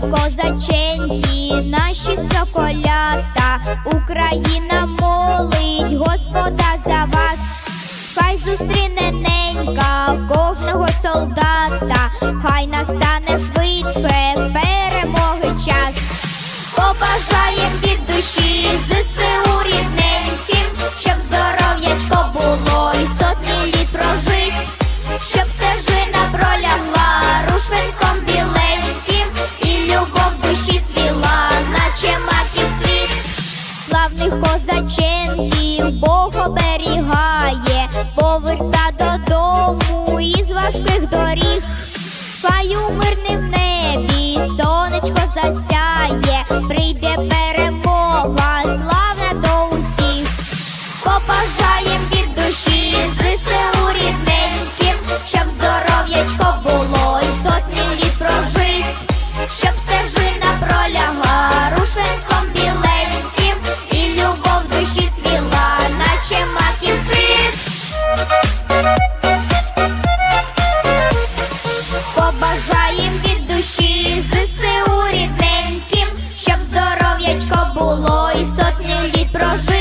Соколині, наші соколята, Україна молить, Господа за вас, хай зустріне ненька, кожного. Славних козаченків Бог оберігає, поверта додому із важких доріг. Хай у мирним небі сонечко засяє, прийде перемога, славна до усіх. Побажаєм від душі profe.